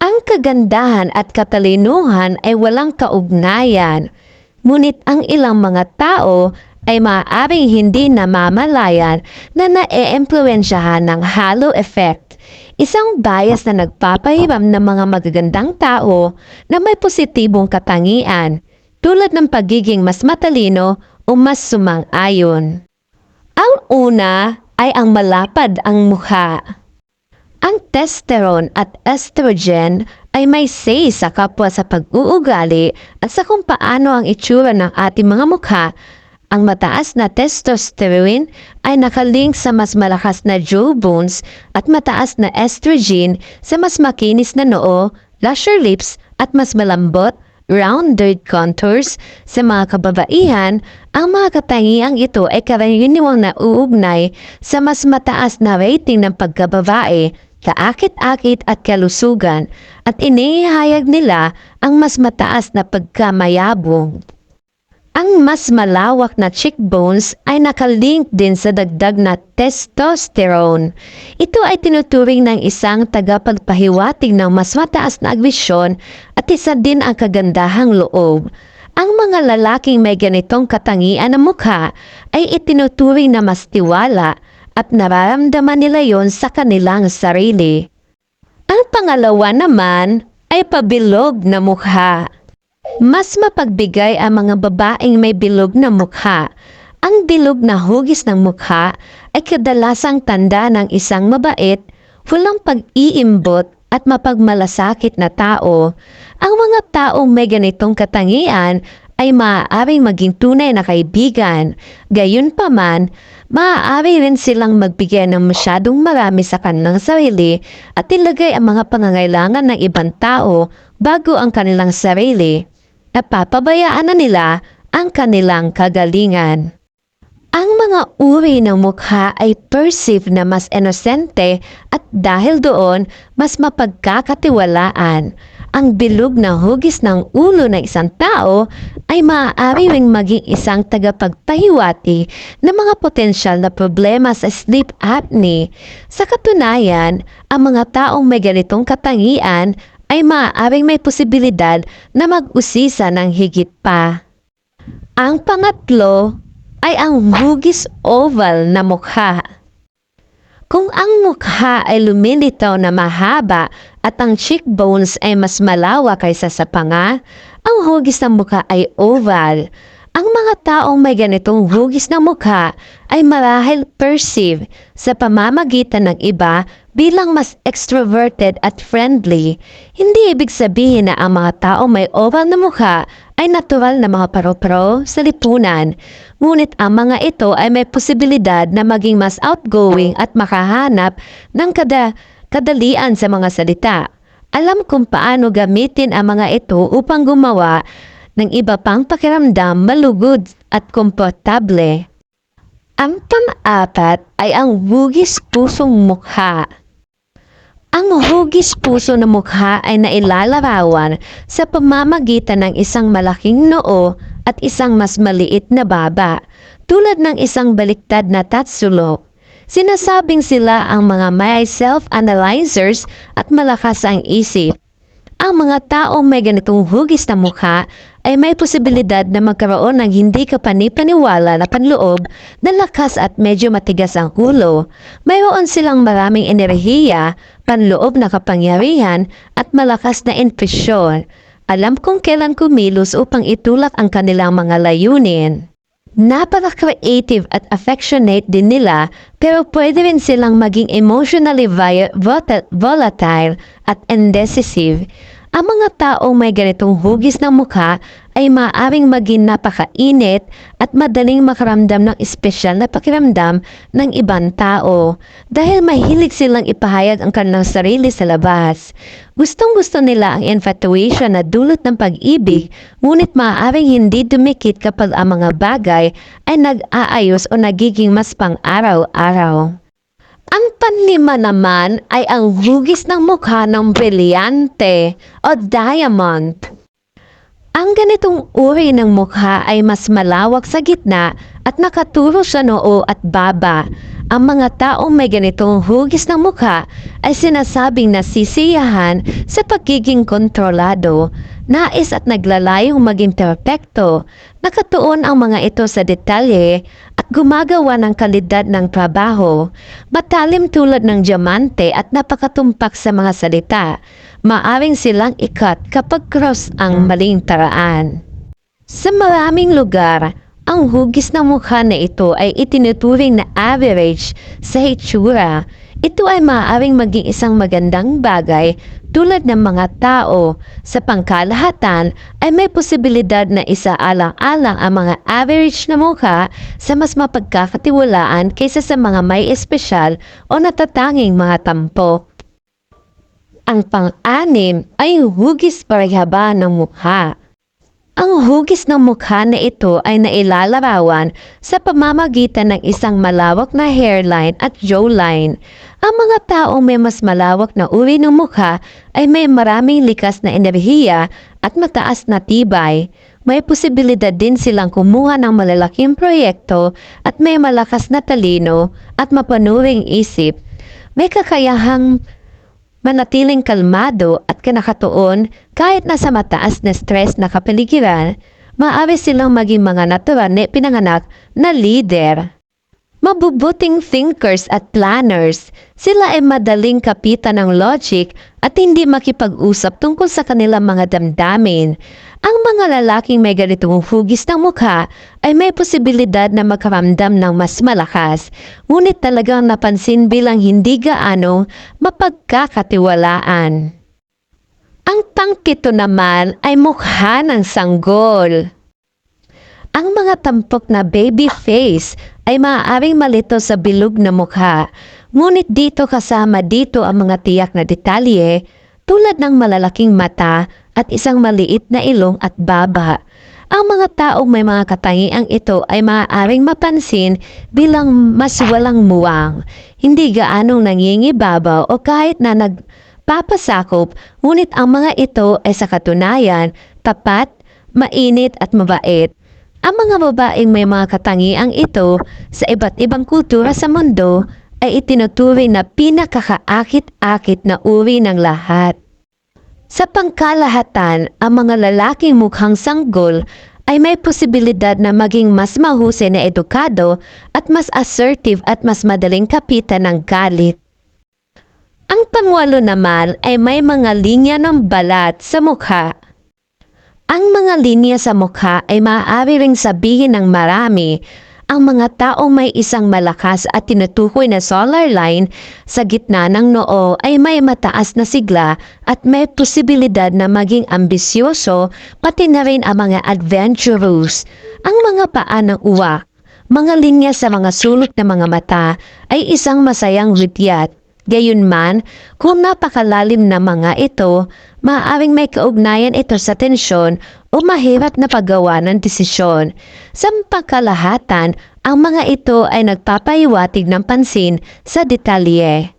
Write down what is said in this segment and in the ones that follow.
Ang kagandahan at katalinuhan ay walang kaugnayan, ngunit ang ilang mga tao ay maaaring hindi namamalayan na nae-empluensyahan ng halo effect, isang bias na nagpapahiram ng mga magagandang tao na may positibong katangian, tulad ng pagiging mas matalino o mas sumang-ayon. Ang una ay ang malapad ang mukha. Ang testosterone at estrogen ay may say sa kapwa sa pag-uugali at sa kung paano ang itsura ng ating mga mukha. Ang mataas na testosterone ay nakalink sa mas malakas na jawbones at mataas na estrogen sa mas makinis na noo, lusher lips at mas malambot, rounded contours. Sa mga kababaihan, ang mga katangiang ito ay karaniwang nauugnay sa mas mataas na rating ng pagkababae kaakit-akit at kalusugan at inihayag nila ang mas mataas na pagkamayabong. Ang mas malawak na cheekbones ay nakalink din sa dagdag na testosterone. Ito ay tinuturing ng isang tagapagpahiwatig ng mas mataas na agwisyon at isa din ang kagandahang loob. Ang mga lalaking may ganitong katangian ng mukha ay itinuturing na mas tiwala at nararamdaman nila yon sa kanilang sarili. Ang pangalawa naman ay pabilog na mukha. Mas mapagbigay ang mga babaeng may bilog na mukha. Ang bilog na hugis ng mukha ay kadalasang tanda ng isang mabait, walang pag-iimbot at mapagmalasakit na tao. Ang mga taong may ganitong katangian ay maaaring maging tunay na kaibigan. Gayunpaman, maaari rin silang magbigay ng masyadong marami sa kanilang sarili at ilagay ang mga pangangailangan ng ibang tao bago ang kanilang sarili. Napapabayaan na nila ang kanilang kagalingan. Ang mga uri ng mukha ay perceive na mas inosente at dahil doon mas mapagkakatiwalaan. Ang bilog na hugis ng ulo ng isang tao ay maaari ring maging isang tagapagpahiwati ng mga potensyal na problema sa sleep apnea. Sa katunayan, ang mga taong may ganitong katangian ay maaaring may posibilidad na mag-usisa ng higit pa. Ang pangatlo ay ang hugis oval na mukha. Kung ang mukha ay lumilitaw na mahaba at ang cheekbones ay mas malawak kaysa sa panga, ang hugis ng mukha ay oval. Ang mga taong may ganitong hugis ng mukha ay marahil perceive sa pamamagitan ng iba bilang mas extroverted at friendly. Hindi ibig sabihin na ang mga taong may oval na mukha ay natural na mga paro-paro sa lipunan. Ngunit ang mga ito ay may posibilidad na maging mas outgoing at makahanap ng kada kadalian sa mga salita. Alam kung paano gamitin ang mga ito upang gumawa ng iba pang pakiramdam malugod at komportable. Ang pang-apat ay ang hugis pusong mukha. Ang hugis puso ng mukha ay nailalarawan sa pamamagitan ng isang malaking noo at isang mas maliit na baba, tulad ng isang baliktad na tatsulok. Sinasabing sila ang mga may self-analyzers at malakas ang isip. Ang mga taong may ganitong hugis na mukha ay may posibilidad na magkaroon ng hindi kapanipaniwala na panloob na lakas at medyo matigas ang ulo. Mayroon silang maraming enerhiya, panloob na kapangyarihan at malakas na intuisyon. Alam kung kailan kumilos upang itulak ang kanilang mga layunin. Napaka-creative at affectionate din nila pero pwede rin silang maging emotionally volatile at indecisive. Ang mga taong may ganitong hugis ng mukha ay maaaring maging napakainit at madaling makaramdam ng espesyal na pakiramdam ng ibang tao dahil mahilig silang ipahayag ang kanilang sarili sa labas. Gustong gusto nila ang infatuation na dulot ng pag-ibig ngunit maaaring hindi dumikit kapag ang mga bagay ay nag-aayos o nagiging mas pang-araw-araw. Ang panlima naman ay ang hugis ng mukha ng brilyante o diamond. Ang ganitong uri ng mukha ay mas malawak sa gitna at nakaturo sa noo at baba. ang mga taong may ganitong hugis ng mukha ay sinasabing nasisiyahan sa pagiging kontrolado, nais at naglalayong maging perpekto. Nakatuon ang mga ito sa detalye gumagawa ng kalidad ng trabaho. Matalim tulad ng diamante at napakatumpak sa mga salita. Maaring silang ikat kapag cross ang maling taraan. Sa maraming lugar, ang hugis ng mukha na ito ay itinuturing na average sa hitsura. Ito ay maaaring maging isang magandang bagay tulad ng mga tao. Sa pangkalahatan ay may posibilidad na isaalang-alang ang mga average na mukha sa mas mapagkakatiwalaan kaysa sa mga may espesyal o natatanging mga tampok. Ang pang-anim ay hugis parehaba ng mukha. Ang hugis ng mukha na ito ay nailalarawan sa pamamagitan ng isang malawak na hairline at jawline. Ang mga taong may mas malawak na uri ng mukha ay may maraming likas na enerhiya at mataas na tibay. May posibilidad din silang kumuha ng malalaking proyekto at may malakas na talino at mapanuring isip. May kakayahang manatiling kalmado at kinakatuon kahit nasa mataas na stress na kapaligiran, maaari silang maging mga natural na pinanganak na leader. Mabubuting thinkers at planners, sila ay madaling kapitan ng logic at hindi makipag-usap tungkol sa kanilang mga damdamin. Ang mga lalaking may ganitong hugis ng mukha ay may posibilidad na makaramdam ng mas malakas, ngunit talagang napansin bilang hindi gaano mapagkakatiwalaan. Ang tangkito naman ay mukha ng sanggol. Ang mga tampok na baby face ay maaaring malito sa bilog na mukha, ngunit dito kasama dito ang mga tiyak na detalye tulad ng malalaking mata at isang maliit na ilong at baba. Ang mga taong may mga katangiang ito ay maaaring mapansin bilang mas walang muwang, hindi gaanong nangingibabaw o kahit na nagpapasakop, ngunit ang mga ito ay sa katunayan tapat, mainit at mabait. Ang mga babaeng may mga katangiang ito sa iba't ibang kultura sa mundo ay itinuturing na pinakakaakit-akit na uri ng lahat. Sa pangkalahatan, ang mga lalaking mukhang sanggol ay may posibilidad na maging mas mahusay na edukado at mas assertive at mas madaling kapitan ng galit. Ang pangwalo naman ay may mga linya ng balat sa mukha. Ang mga linya sa mukha ay maaari ring sabihin ng marami ang mga taong may isang malakas at tinutukoy na solar line sa gitna ng noo ay may mataas na sigla at may posibilidad na maging ambisyoso pati na rin ang mga adventurous. Ang mga paa ng uwak, mga linya sa mga sulok ng mga mata ay isang masayang rityat. Gayunman, kung napakalalim na mga ito, maaaring may kaugnayan ito sa tensyon o mahirap na paggawa ng desisyon. Sa pagkalahatan, ang mga ito ay nagpapahiwatig ng pansin sa detalye.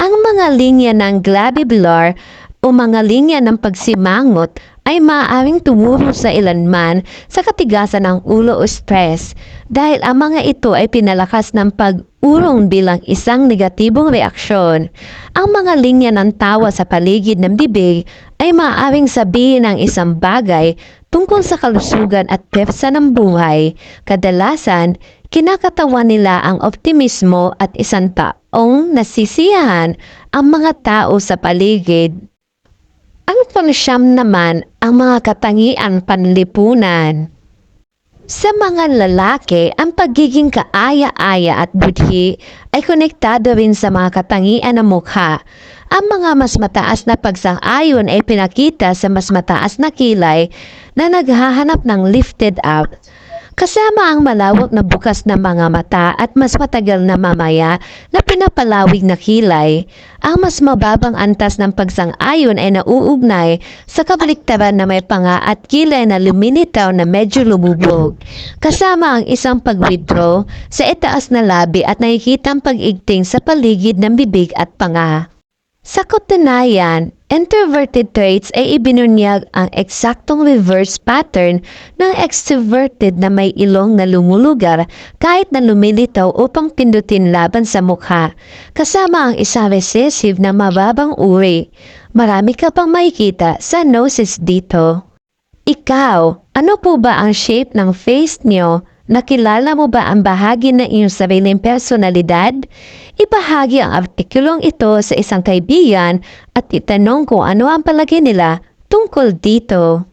Ang mga linya ng glabibular o mga linya ng pagsimangot ay maaaring tumuro sa ilanman sa katigasan ng ulo o stress dahil ang mga ito ay pinalakas ng pag-urong bilang isang negatibong reaksyon. Ang mga linya ng tawa sa paligid ng bibig ay maaaring sabihin ng isang bagay tungkol sa kalusugan at pepsa ng buhay. Kadalasan, kinakatawan nila ang optimismo at isang taong nasisiyahan ang mga tao sa paligid. Ang pansyam naman ang mga katangian panlipunan. Sa mga lalaki, ang pagiging kaaya-aya at budhi ay konektado rin sa mga katangian ng mukha. Ang mga mas mataas na pagsang-ayon ay pinakita sa mas mataas na kilay na naghahanap ng lifted up Kasama ang malawak na bukas na mga mata at mas matagal na mamaya na pinapalawig na kilay, ang mas mababang antas ng pagsang-ayon ay nauugnay sa kabaliktaran na may panga at kilay na luminitaw na medyo lumubog. Kasama ang isang pag-withdraw sa itaas na labi at nakikitang pag-igting sa paligid ng bibig at panga. Sa katunayan, introverted traits ay ibinunyag ang eksaktong reverse pattern ng extroverted na may ilong na lumulugar kahit na lumilitaw upang pindutin laban sa mukha, kasama ang isang recessive na mababang uri. Marami ka pang makikita sa noses dito. Ikaw, ano po ba ang shape ng face nyo? Nakilala mo ba ang bahagi ng iyong sariling personalidad? Ibahagi ang artikulong ito sa isang kaibigan at itanong kung ano ang palagi nila tungkol dito.